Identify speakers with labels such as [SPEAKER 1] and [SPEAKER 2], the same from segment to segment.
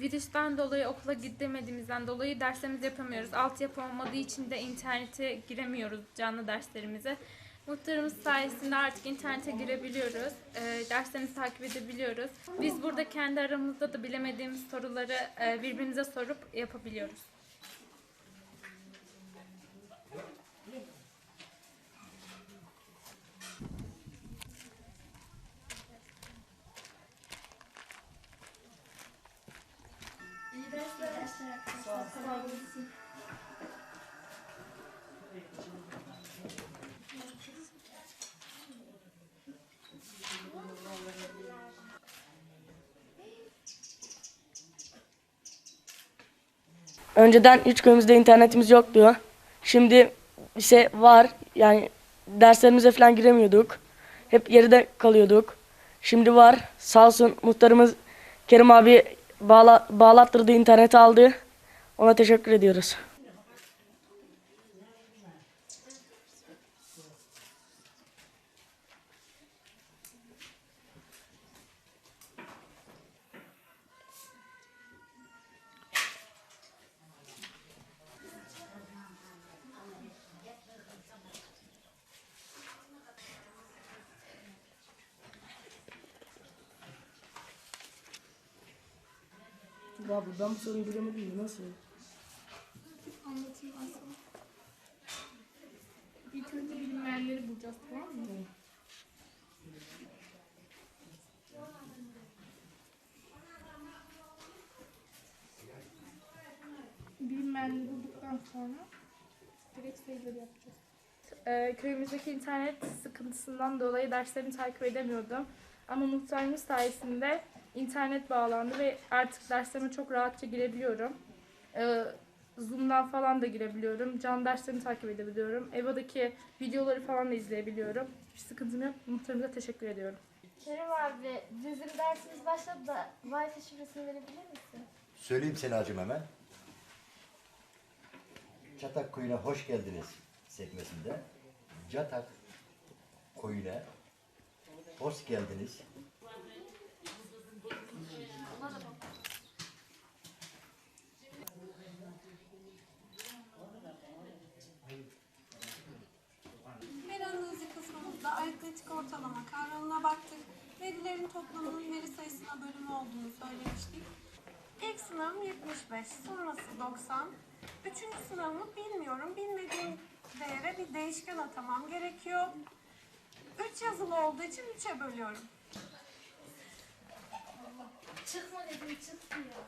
[SPEAKER 1] Virüsten dolayı okula gidemediğimizden dolayı derslerimizi yapamıyoruz. Altyapı olmadığı için de internete giremiyoruz canlı derslerimize. Muhtarımız sayesinde artık internete girebiliyoruz. E, derslerimizi takip edebiliyoruz. Biz burada kendi aramızda da bilemediğimiz soruları e, birbirimize sorup yapabiliyoruz.
[SPEAKER 2] Önceden hiç köyümüzde internetimiz yoktu. Şimdi ise var. Yani derslerimize falan giremiyorduk. Hep geride kalıyorduk. Şimdi var. Sağ olsun muhtarımız Kerim abi bağla, bağlattırdı interneti aldı. Ona teşekkür ediyoruz. Abi ben bu sorunu bilemedim nasıl?
[SPEAKER 1] Anlatayım aslında. İlk önce bilinmeyenleri bulacağız tamam mı? Bilinmeyenleri bulduktan sonra direkt sayıları yapacağız. Ee, köyümüzdeki internet sıkıntısından dolayı derslerimi takip edemiyordum. Ama muhtarımız sayesinde internet bağlandı ve artık derslerime çok rahatça girebiliyorum. Ee, Zoom'dan falan da girebiliyorum. Can derslerini takip edebiliyorum. EVA'daki videoları falan da izleyebiliyorum. Hiçbir sıkıntım yok. Muhtarımıza teşekkür ediyorum.
[SPEAKER 3] Kerim abi, bizim dersimiz başladı da Wi-Fi şifresini verebilir misin?
[SPEAKER 4] Söyleyeyim Senacığım hemen. Çatak Koyun'a hoş geldiniz sekmesinde. Çatak Koyun'a hoş geldiniz.
[SPEAKER 5] Verilerin toplamının veri sayısına bölümü olduğunu söylemiştik. İlk sınavım 75, sonrası 90. Üçüncü sınavımı bilmiyorum. Bilmediğim değere bir değişken atamam gerekiyor. 3 yazılı olduğu için 3'e bölüyorum.
[SPEAKER 3] Çıkma dedim, çıkmıyor.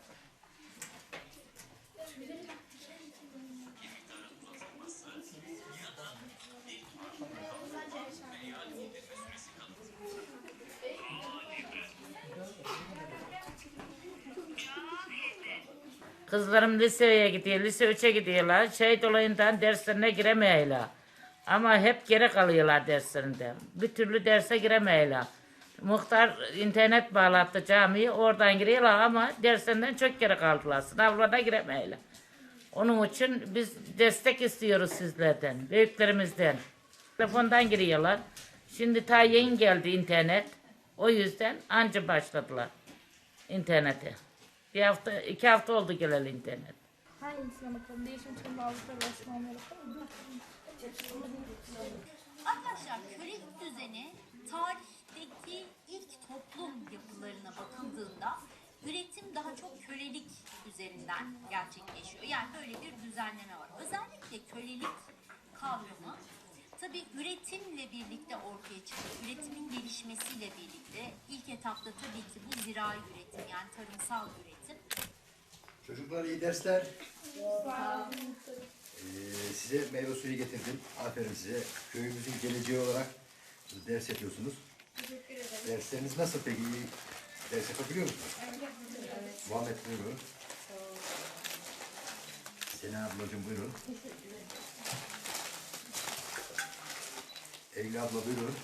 [SPEAKER 6] Kızlarım liseye gidiyor, lise 3'e gidiyorlar. Şey dolayından derslerine giremeyiyorlar. Ama hep geri kalıyorlar derslerinde. Bir türlü derse giremeyiyorlar. Muhtar internet bağlattı camiyi, oradan giriyorlar ama derslerinden çok geri kaldılar. Sınavlarına giremeyiyorlar. Onun için biz destek istiyoruz sizlerden, büyüklerimizden. Telefondan giriyorlar. Şimdi ta yeni geldi internet. O yüzden anca başladılar internete. Bir hafta, iki hafta oldu geleli internet.
[SPEAKER 1] Hangisine bakalım? Değişim.
[SPEAKER 7] Arkadaşlar kölelik düzeni tarihteki ilk toplum yapılarına bakıldığında üretim daha çok kölelik üzerinden gerçekleşiyor. Yani böyle bir düzenleme var. Özellikle kölelik kavramı tabii üretimle birlikte ortaya çıktı. Üretimin gelişmesiyle birlikte ilk etapta tabii ki bu zirai üretim yani tarımsal üretim
[SPEAKER 4] Çocuklar iyi dersler. Ee, size meyve suyu getirdim. Aferin size. Köyümüzün geleceği olarak ders yapıyorsunuz. Teşekkür ederim. Dersleriniz nasıl peki? Ders yapabiliyor musunuz? Evet. Muhammed buyurun. Sena ablacığım buyurun. Eylül abla buyurun.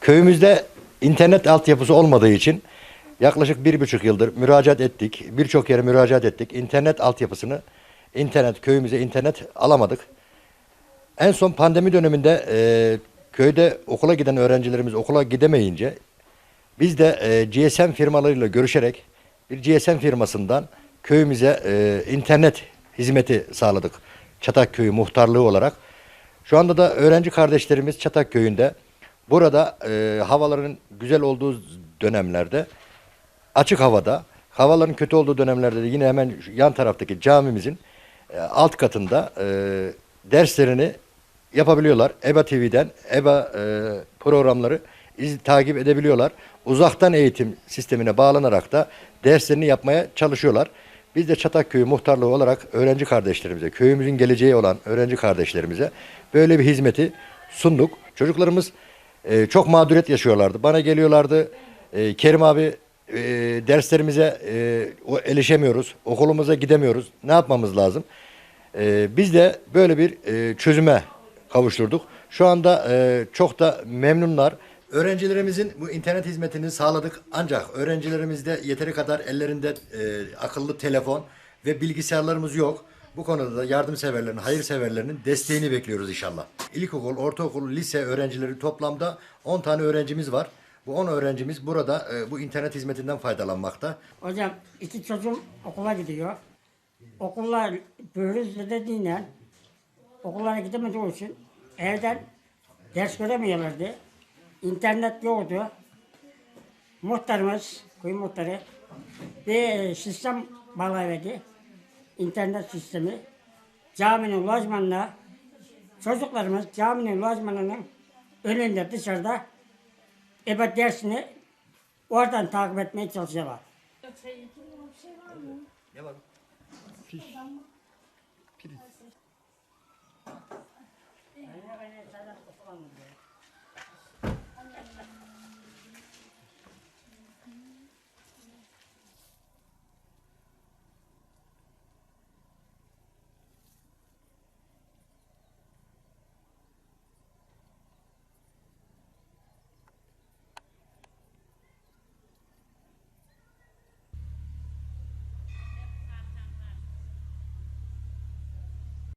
[SPEAKER 4] Köyümüzde internet altyapısı olmadığı için yaklaşık bir buçuk yıldır müracaat ettik. Birçok yere müracaat ettik. İnternet altyapısını, internet köyümüze internet alamadık. En son pandemi döneminde e, köyde okula giden öğrencilerimiz okula gidemeyince biz de e, GSM firmalarıyla görüşerek bir GSM firmasından köyümüze e, internet hizmeti sağladık. Çatak Köyü muhtarlığı olarak. Şu anda da öğrenci kardeşlerimiz Çatak Köyü'nde burada e, havaların güzel olduğu dönemlerde açık havada, havaların kötü olduğu dönemlerde de yine hemen yan taraftaki camimizin e, alt katında e, derslerini yapabiliyorlar. EBA TV'den EBA e, programları iz, takip edebiliyorlar. Uzaktan eğitim sistemine bağlanarak da derslerini yapmaya çalışıyorlar. Biz de Çatakköy muhtarlığı olarak öğrenci kardeşlerimize, köyümüzün geleceği olan öğrenci kardeşlerimize böyle bir hizmeti sunduk. Çocuklarımız e, çok mağduriyet yaşıyorlardı. Bana geliyorlardı. E, Kerim abi e, derslerimize e, o- erişemiyoruz. Okulumuza gidemiyoruz. Ne yapmamız lazım? E, biz de böyle bir e, çözüme kavuşturduk. Şu anda e, çok da memnunlar. Öğrencilerimizin bu internet hizmetini sağladık. Ancak öğrencilerimizde yeteri kadar ellerinde e, akıllı telefon ve bilgisayarlarımız yok. Bu konuda da yardımseverlerin, hayırseverlerinin desteğini bekliyoruz inşallah. İlkokul, ortaokul, lise öğrencileri toplamda 10 tane öğrencimiz var. Bu 10 öğrencimiz burada e, bu internet hizmetinden faydalanmakta.
[SPEAKER 8] Hocam iki çocuğum okula gidiyor. Okullar böyle dediğiyle okullara gidemediği için evden ders göremiyorlardı. İnternet yoktu. Muhtarımız, köy muhtarı bir sistem bağlayıverdi. İnternet sistemi. Caminin lojmanına çocuklarımız caminin lojmanının önünde dışarıda ebed dersini oradan takip etmeye çalışıyorlar.